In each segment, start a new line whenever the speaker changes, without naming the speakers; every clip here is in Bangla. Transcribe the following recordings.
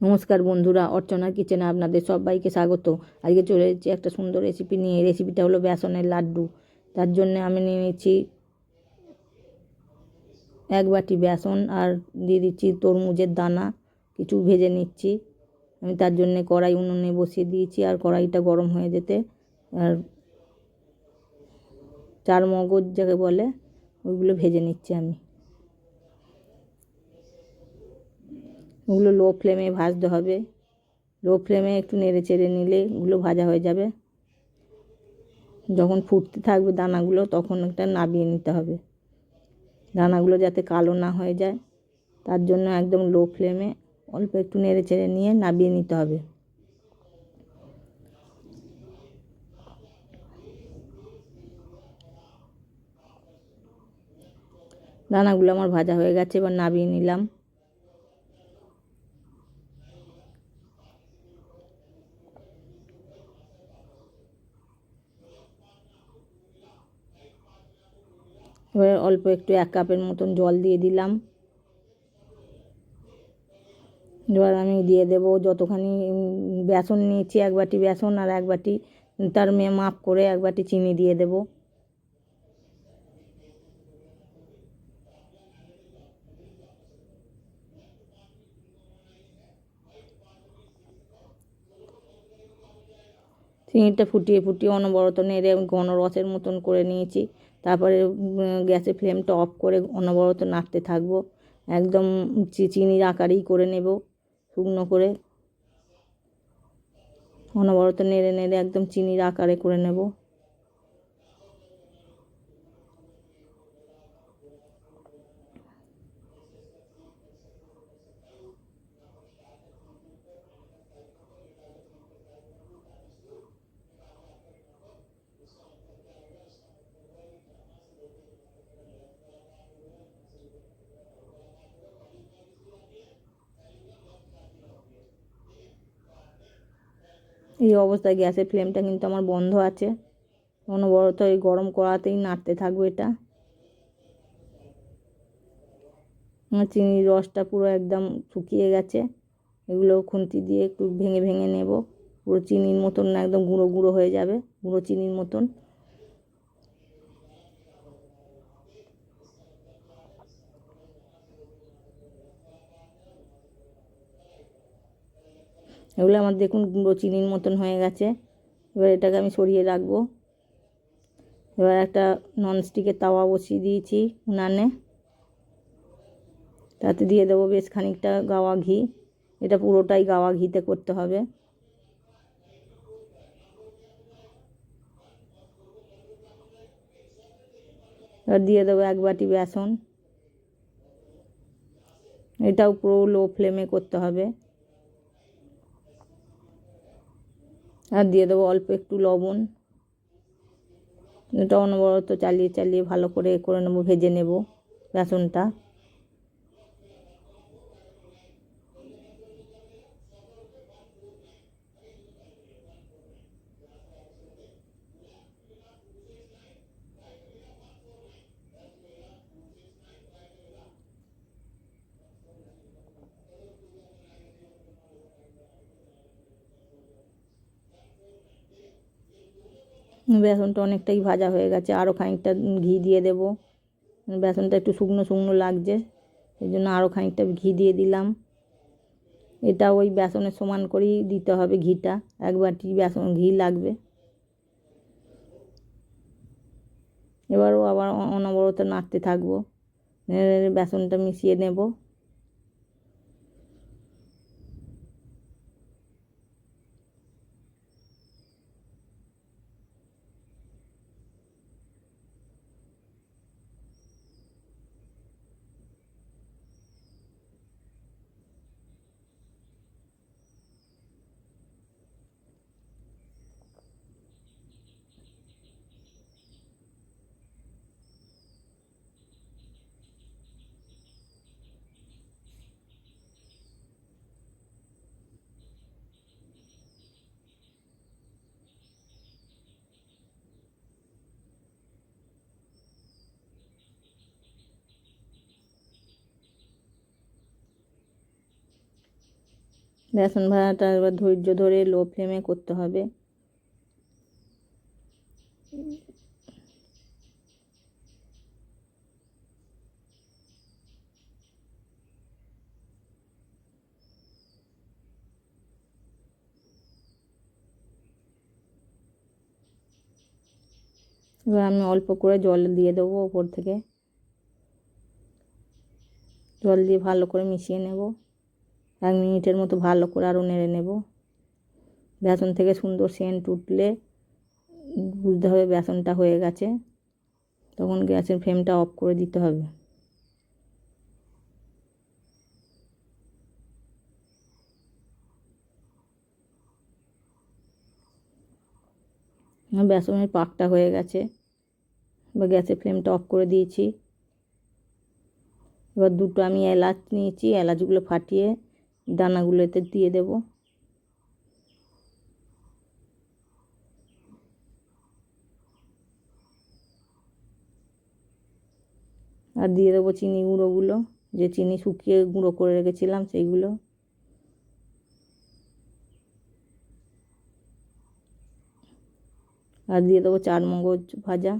নমস্কার বন্ধুরা, অর্চনা কিচেনে আপনাদের সবাইকে স্বাগত। আজকে চলে এসেছি একটা সুন্দর রেসিপি নিয়ে। রেসিপিটা হলো বেসনের লাড্ডু। তার জন্য আমি নিয়ে নিচ্ছি এক বাটি বেসন আর দিয়ে দিচ্ছি তরমুজের দানা। কিছু ভেজে নিচ্ছি। আমি তার জন্যে কড়াই উনুনে বসিয়ে দিয়েছি আর কড়াইটা গরম হয়ে যেতে আর চার মগজ যাকে বলে, ওইগুলো ভেজে নিচ্ছি আমি। ওগুলো লো ফ্লেমে ভাজতে হবে। লো ফ্লেমে একটু নেড়ে চেড়ে নিলে ওগুলো ভাজা হয়ে যাবে। যখন ফুটতে থাকবে দানাগুলো, তখন একটা নাবিয়ে নিতে হবে। দানাগুলো যাতে কালো না হয়ে যায়, তার জন্য একদম লো ফ্লেমে অল্প একটু নেড়ে চেড়ে নিয়ে নাবিয়ে নিতে হবে। দানাগুলো আমার ভাজা হয়ে গেছে, এবার নাবিয়ে নিলাম। এবার অল্প একটু এক কাপের মতন জল দিয়ে দিলাম। এবার আমি দিয়ে দেব যতখানি বেসন নিয়েছি, এক বাটি বেসন আর এক বাটি, তার মেয়ে মাপ করে এক বাটি চিনি দিয়ে দেব। চিনিটা ফুটিয়ে ফুটিয়ে অনবরত নেড়ে ঘন রসের মতন করে নিয়েছি। তারপরে গ্যাসের ফ্লেমটা অফ করে অনবরত নাড়তে থাকব। একদম চিনির আকারেই করে নেব, শুকনো করে। অনবরত নেড়ে নেড়ে একদম চিনির আকারে করে নেব। এই অবস্থায় গ্যাসের ফ্লেমটা কিন্তু আমার বন্ধ আছে। অনবরত এই গরম করাতেই নাড়তে থাকব এটা। চিনির রসটা পুরো একদম শুকিয়ে গেছে। এগুলো খুন্তি দিয়ে একটু ভেঙে ভেঙে নেব। পুরো চিনির মতন না, একদম গুঁড়ো গুঁড়ো হয়ে যাবে, গুঁড়ো চিনির মতন। এগুলো আমার দেখুন গুঁড়ো চিনির মতন হয়ে গেছে। এবার এটাকে আমি সরিয়ে রাখব। এবার একটা ননস্টিকের তাওয়া বসিয়ে দিয়েছি উনানে। তাতে দিয়ে দেবো বেশ খানিকটা গাওয়া ঘি। এটা পুরোটাই গাওয়া ঘিতে করতে হবে। এবার দিয়ে দেবো এক বাটি বেসন। এটাও পুরো লো ফ্লেমে করতে হবে। আর দিয়ে দেবো অল্প একটু লবণ। এটা অনবরত চালিয়ে চালিয়ে ভালো করে করে নেব, ভেজে নেব বেসনটা। বেসনটা অনেকটাই ভাজা হয়ে গেছে আরও খানিকটা ঘি দিয়ে দেব। বেসনটা একটু শুকনো শুকনো লাগছে, এই জন্য আরও খানিকটা ঘি দিয়ে দিলাম। এটা ওই বেসনের সমান করেই দিতে হবে ঘিটা, এক বাটি বেসন ঘি লাগবে। এবারও আবার অনবরত নাড়তে থাকব বেসনটা মিশিয়ে নেব। বেসন ভাজাটা এবার ধৈর্য ধরে লো ফ্লেমে করতে হবে। এবার আমি অল্প করে জল দিয়ে দেবো ওপর থেকে। জল দিয়ে ভালো করে মিশিয়ে নেব। এক মিনিটের মতো ভালো করে আরও নেড়ে নেব। বেসন থেকে সুন্দর সেন্ট উঠলে বুঝতে হবে বেসনটা হয়ে গেছে। তখন গ্যাসের ফ্লেমটা অফ করে দিতে হবে। বেসনের পাকটা হয়ে গেছে। এবার গ্যাসের ফ্লেমটা অফ করে দিয়েছি। এবার দুটো আমি এলাচ নিয়েছি, এলাচগুলো ফাটিয়ে দানাগুলোতে দিয়ে দেব। আর দিয়ে দেবো চিনি গুঁড়োগুলো। যে চিনি শুকিয়ে গুঁড়ো করে রেখেছিলাম সেইগুলো। আর দিয়ে দেবো চার মগজ ভাজা।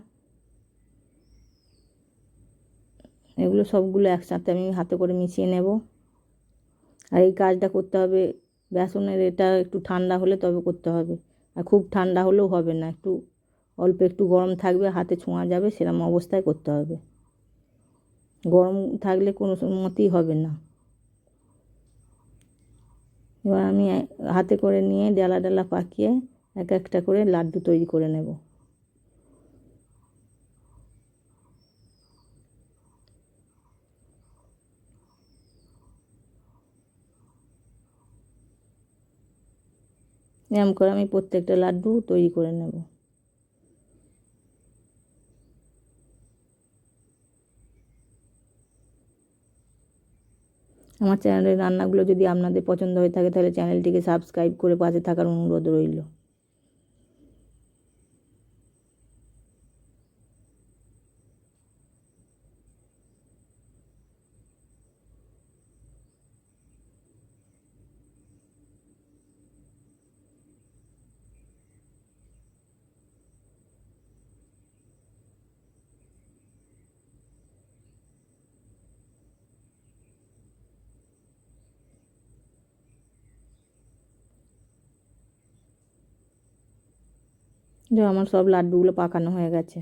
এগুলো সবগুলো একসাথে আমি হাতে করে মিশিয়ে নেব। আর এই কাজটা করতে হবে। বেসনের এটা একটু ঠান্ডা হলে তবে করতে হবে। আর খুব ঠান্ডা হলেও হবে না। একটু অল্প একটু গরম থাকবে, হাতে ছোঁয়া যাবে সেরকম অবস্থায় করতে হবে। গরম থাকলে কোনো মতেই হবে না। এবার আমি হাতে করে নিয়ে ডালা ডালা পাকিয়ে এক একটা করে লাড্ডু তৈরি করে নেব। এরম করে আমি প্রত্যেকটা লাড্ডু তৈরি করে নেব। আমার চ্যানেলের রান্নাগুলো যদি আপনাদের পছন্দ হয়ে থাকে, তাহলে চ্যানেলটিকে সাবস্ক্রাইব করে পাশে থাকার অনুরোধ রইল যে আমার সব লাড্ডুগুলো পাকানো হয়ে গেছে।